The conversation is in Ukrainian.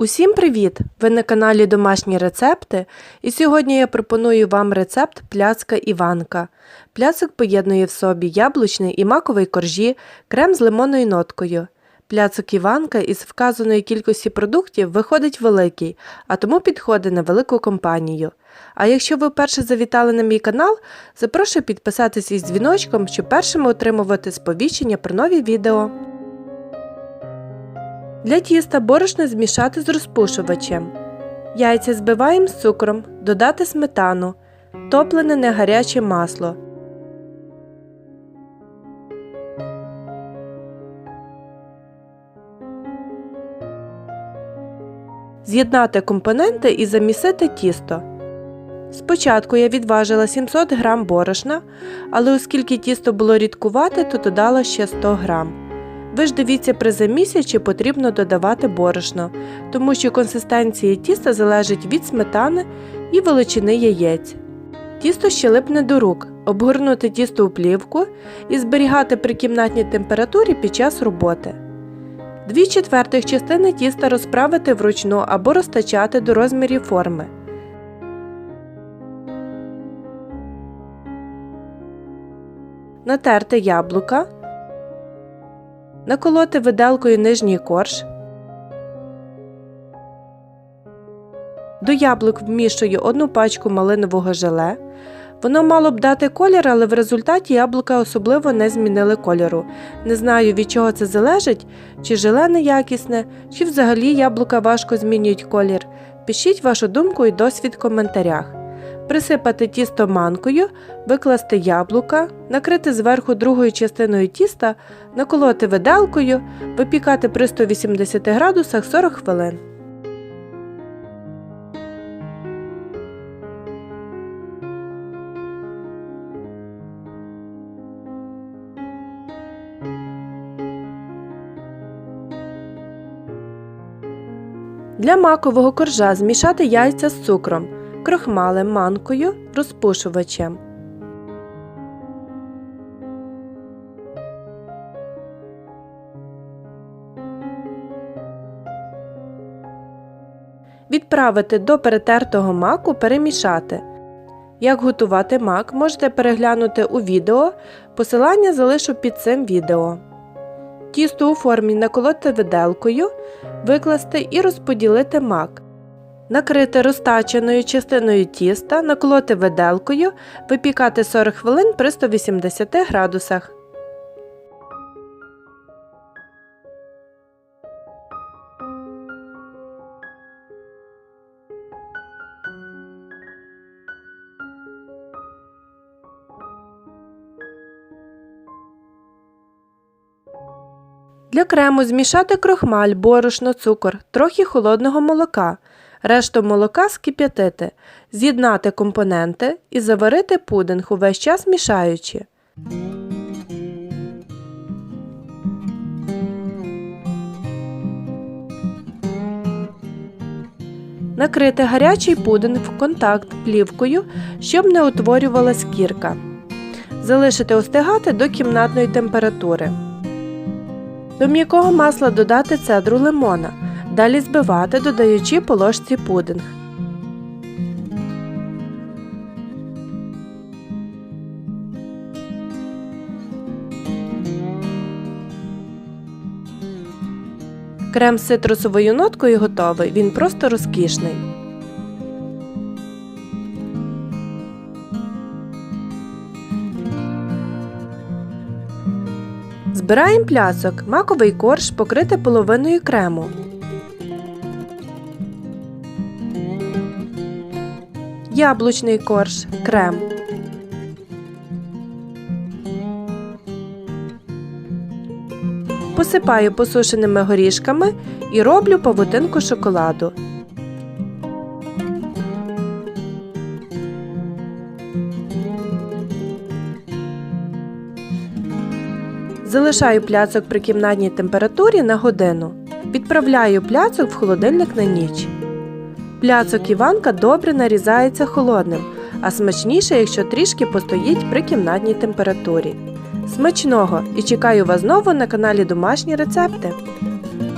Усім привіт! Ви на каналі Домашні рецепти, і сьогодні я пропоную вам рецепт пляцка Іванка. Пляцок поєднує в собі яблучний і маковий коржі, крем з лимонною ноткою. Пляцок Іванка із вказаної кількості продуктів виходить великий, а тому підходить на велику компанію. А якщо ви вперше завітали на мій канал, запрошую підписатись із дзвіночком, щоб першими отримувати сповіщення про нові відео. Для тіста борошно змішати з розпушувачем. Яйця збиваємо з цукром, додати сметану, топлене негаряче масло. З'єднати компоненти і замісити тісто. Спочатку я відважила 700 г борошна, але оскільки тісто було рідкувате, то додала ще 100 г. Ви ж дивіться при замісі, чи потрібно додавати борошно, тому що консистенція тіста залежить від сметани і величини яєць. Тісто ще липне до рук, обгорнути тісто у плівку і зберігати при кімнатній температурі під час роботи. Дві четвертих частини тіста розправити вручну або розтачати до розмірів форми. Натерти яблука. Наколоти виделкою нижній корж. До яблук вмішую одну пачку малинового желе. Воно мало б дати колір, але в результаті яблука особливо не змінили кольору. Не знаю, від чого це залежить, чи желе неякісне, чи взагалі яблука важко змінюють колір. Пишіть вашу думку і досвід в коментарях. Присипати тісто манкою, викласти яблука, накрити зверху другою частиною тіста, наколоти виделкою, випікати при 180 градусах 40 хвилин. Для макового коржа змішати яйця з цукром, крохмалем, манкою, розпушувачем. Відправити до перетертого маку перемішати. Як готувати мак, можете переглянути у відео. Посилання залишу під цим відео. Тісто у формі наколоти виделкою, викласти і розподілити мак. Накрити розтаченою частиною тіста, наколоти виделкою, випікати 40 хвилин при 180 градусах. Для крему змішати крохмаль, борошно, цукор, трохи холодного молока. Решту молока скип'ятити, з'єднати компоненти і заварити пудинг увесь час мішаючи. Накрити гарячий пудинг в контакт плівкою, щоб не утворювалась кірка. Залишити остигати до кімнатної температури. До м'якого масла додати цедру лимона. Далі збивати, додаючи по ложці пудинг. Крем з цитрусовою ноткою готовий. Він просто розкішний. Збираємо плясок, маковий корж покрити половиною крему. Яблучний корж, крем. Посипаю посушеними горішками і роблю павутинку шоколаду. Залишаю пляцок при кімнатній температурі на годину. Відправляю пляцок в холодильник на ніч. Пляцок Іванка добре нарізається холодним, а смачніше, якщо трішки постоїть при кімнатній температурі. Смачного і чекаю вас знову на каналі Домашні рецепти.